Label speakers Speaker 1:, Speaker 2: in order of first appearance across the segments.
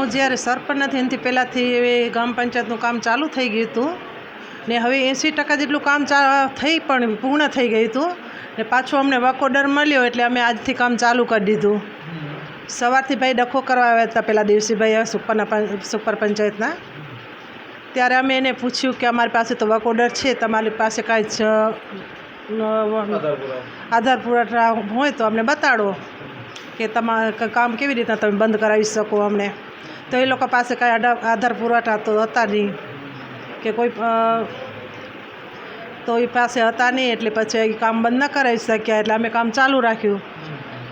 Speaker 1: હું જ્યારે સરપંચ નથી, એનાથી પહેલાંથી ગ્રામ પંચાયતનું કામ ચાલુ થઈ ગયું હતું. ને હવે એંસી ટકા જેટલું કામ થઈ પણ પૂર્ણ થઈ ગયું હતું. ને પાછું અમને વર્ક ઓર્ડર મળ્યો એટલે અમે આજથી કામ ચાલુ કરી દીધું. સવારથી ભાઈ ડખો કરવા આવ્યા હતા પેલા દિવસીભાઈ સુપરના સુપર પંચાયતના. ત્યારે અમે એને પૂછ્યું કે અમારી પાસે તો વર્ક ઓર્ડર છે, તમારી પાસે કાંઈ જ આધાર પુરાવા હોય તો અમને બતાડો કે તમારે કામ કેવી રીતના તમે બંધ કરાવી શકો અમને. તો એ લોકો પાસે કાંઈ આધાર પુરાવા તો હતા નહીં કે કોઈ તો એ પાસે હતા નહીં એટલે પછી એ કામ બંધ ન કરાવી શક્યા એટલે અમે કામ ચાલુ રાખ્યું.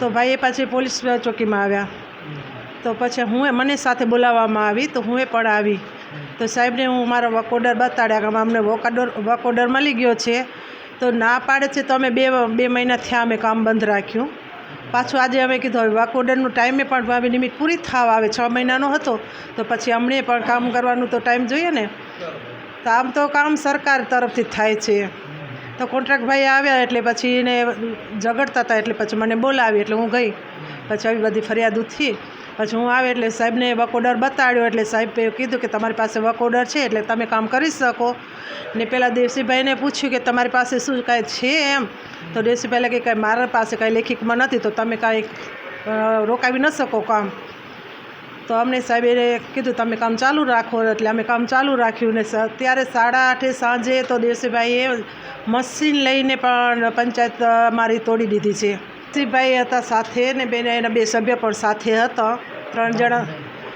Speaker 1: તો ભાઈ એ પછી પોલીસ ચોકીમાં આવ્યા. તો પછી હું મને સાથે બોલાવવામાં આવી તો હું એ પણ આવી. તો સાહેબને હું મારો વર્ક ઓર્ડર બતાડ્યા કે અમને વર્ક ઓર્ડર મળી ગયો છે. તો ના પાડે છે તો અમે બે બે મહિના થયા અમે કામ બંધ રાખ્યું. પાછું આજે અમે કીધું, હવે વર્ક ટાઈમે પણ હવે લિમિટ પૂરી થવા આવે, છ મહિનાનો હતો, તો પછી અમને પણ કામ કરવાનું તો ટાઈમ જોઈએ ને. તો આમ તો કામ સરકાર તરફથી થાય છે. તો કોન્ટ્રાક્ટ ભાઈ આવ્યા એટલે પછી એને ઝઘડતા હતા, એટલે પછી મને બોલાવી, એટલે હું ગઈ. પછી આવી બધી ફરિયાદ થઈ પછી હું આવે એટલે સાહેબને વકોડર બતાડ્યો, એટલે સાહેબે કીધું કે તમારી પાસે વકોડર છે એટલે તમે કામ કરી શકો. ને પેલા દેવસીભાઈને પૂછ્યું કે તમારી પાસે શું કાંઈ છે એમ. તો દેવસીભાઈ કે કાંઈ મારા પાસે કાંઈ લેખિકમાં નથી, તો તમે કાંઈ રોકાવી ન શકો કામ. તો અમને સાહેબે કીધું, તમે કામ ચાલુ રાખો. એટલે અમે કામ ચાલુ રાખ્યું ને ત્યારે સાડા આઠે સાંજે તો દેવસીભાઈએ મશીન લઈને પણ પંચાયત મારી તોડી દીધી છે. દેવસીભાઈ હતા સાથે ને બેને એના બે સભ્ય પણ સાથે હતા. ત્રણ જણા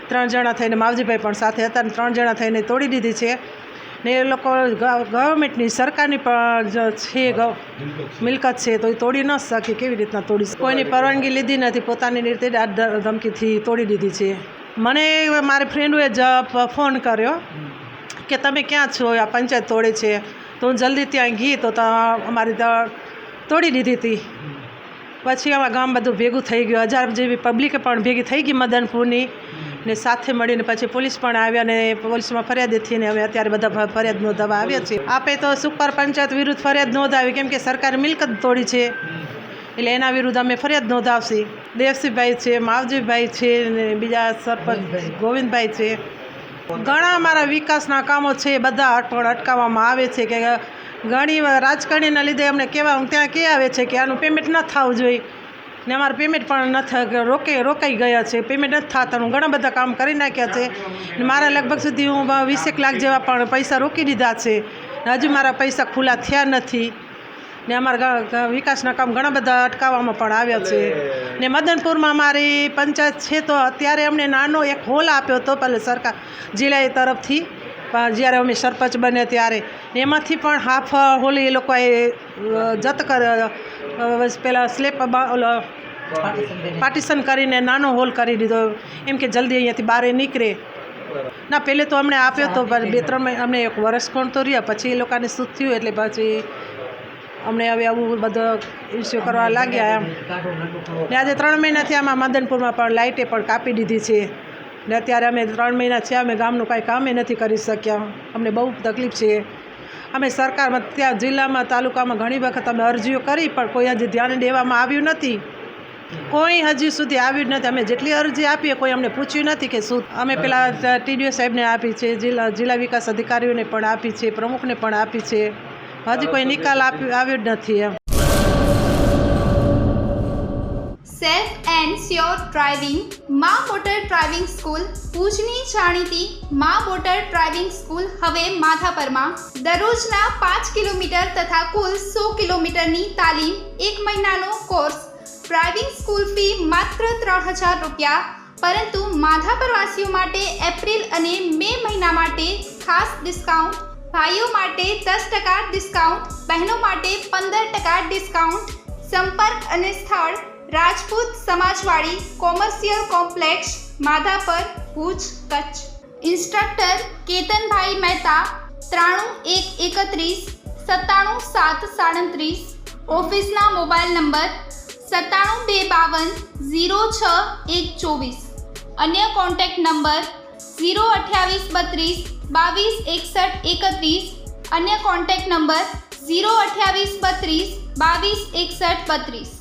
Speaker 1: ત્રણ જણા થઈને માવજીભાઈ પણ સાથે હતા ને ત્રણ જણા થઈને તોડી દીધી છે. ને એ લોકો ગવર્મેન્ટની સરકારની પણ છે મિલકત છે તો એ તોડી ન શકે, કેવી રીતના તોડી? કોઈની પરવાનગી લીધી નથી, પોતાની રીતે આ ધમકીથી તોડી દીધી છે. મને મારી ફ્રેન્ડોએ જ ફોન કર્યો કે તમે ક્યાં છો? આ પંચાયત તોડે છે. તો હું જલ્દી ત્યાં ગઈ તા- અમારી તોડી દીધી હતી. પછી આમાં ગામ બધું ભેગું થઈ ગયું. હજાર જેવી પબ્લિકે પણ ભેગી થઈ ગઈ મદનપુરની. ને સાથે મળીને પછી પોલીસ પણ આવ્યા ને પોલીસમાં ફરિયાદ હતી ને હવે અત્યારે બધા ફરિયાદ નોંધાવા આવ્યા છે આપે તો સુપર પંચાયત વિરુદ્ધ ફરિયાદ નોંધાવી કેમ કે સરકારે મિલકત તોડી છે. એટલે એના વિરુદ્ધ અમે ફરિયાદ નોંધાવશી. દેવસીભાઈ છે માવજીભાઈ છે ને બીજા સરપંચ ગોવિંદભાઈ. છે. ઘણા અમારા વિકાસના કામો છે એ બધા અટ- પણ અટકાવવામાં આવે છે કે ઘણી રાજકારણીના લીધે અમને કહેવા ત્યાં કે આવે છે કે આનું પેમેન્ટ ન થવું જોઈએ. ને અમારું પેમેન્ટ પણ ન રોકે રોકાઈ ગયા છે. પેમેન્ટ નથી થતાનું ઘણા બધા કામ કરી નાખ્યા છે. મારા લગભગ સુધી હું વીસેક લાખ જેવા પણ પૈસા રોકી દીધા છે. ને હજુ મારા પૈસા ખુલ્લા થયા નથી. ને અમારા વિકાસના કામ ઘણા બધા અટકાવવામાં પણ આવ્યા છે. ને મદનપુરમાં અમારી પંચાયત છે તો અત્યારે અમને નાનો એક હોલ આપ્યો હતો પહેલાં સરકાર જિલ્લા તરફથી. પણ જ્યારે અમે સરપંચ બન્યા ત્યારે. એમાંથી પણ હાફ હોલી એ લોકોએ જત કર પહેલાં સ્લેપ પાર્ટીશન કરીને નાનો હોલ કરી દીધો. એમ કે જલ્દી અહીંયાથી બહાર નીકળે. ના પહેલે તો અમને આપ્યો તો બે ત્રણ મહિના અમને એક વર્ષ કોણ તો રહ્યા. પછી એ લોકોને શું થયું એટલે પછી અમને હવે આવું બધો ઇસ્યુ કરવા લાગ્યા એમ. ને આજે ત્રણ મહિનાથી આમાં મદનપુરમાં પણ લાઇટે પણ કાપી દીધી છે. ને અત્યારે અમે ત્રણ મહિના છે અમે ગામનું કાંઈ કામે નથી કરી શક્યા. અમને બહુ તકલીફ છે. અમે સરકારમાં ત્યાં જિલ્લામાં તાલુકામાં ઘણી વખત અમે અરજીઓ કરી પણ કોઈ હજી ધ્યાન દેવામાં આવ્યું નથી. કોઈ હજી સુધી આવ્યું જ નથી. અમે જેટલી અરજી આપીએ કોઈ અમને પૂછ્યું નથી કે શું. અમે પેલા ટીડીઓ સાહેબને આપી છે જિલ્લા જિલ્લા વિકાસ અધિકારીઓને પણ આપી છે પ્રમુખને પણ આપી છે. હજી કોઈ નિકાલ આપ્યો આવ્યો જ નથી એમ.
Speaker 2: Safe and sure driving Maa motor driving school ભુજની જાણીતી મા મોટર ડ્રાઇવિંગ સ્કૂલ હવે માધાપરમાં. દરરોજના પાંચ કિલોમીટર તથા કુલ સો કિલોમીટરની તાલીમ એક મહિનાનો કોર્સ. ડ્રાઇવિંગ સ્કૂલ ફી માત્ર ત્રણ હજાર રૂપિયા, પરંતુ માધાપરવાસીઓ માટે એપ્રિલ અને મે મહિના માટે ખાસ ડિસ્કાઉન્ટ, ભાઈઓ માટે દસ ટકા ડિસ્કાઉન્ટ, બહેનો માટે પંદર ટકા ડિસ્કાઉન્ટ, સંપર્ક અને સ્થળ Rajput સમાજવાડી commercial complex, Madhapar, Bhuj, Kutch. Instructor Ketanbhai Mehta, ત્રાણું એક એકત્રીસ, સત્તાણું સાત સાડત્રીસ. ઓફિસના મોબાઈલ નંબર સત્તાણું બે બાવન ઝીરો છ એક ચોવીસ. અન્ય કોન્ટેક્ટ નંબર ઝીરો અઠ્યાવીસ બત્રીસ બાવીસ એકસઠ એકત્રીસ. અન્ય કોન્ટેક્ટ નંબર ઝીરો અઠ્યાવીસ બત્રીસ બાવીસ એકસઠ બત્રીસ.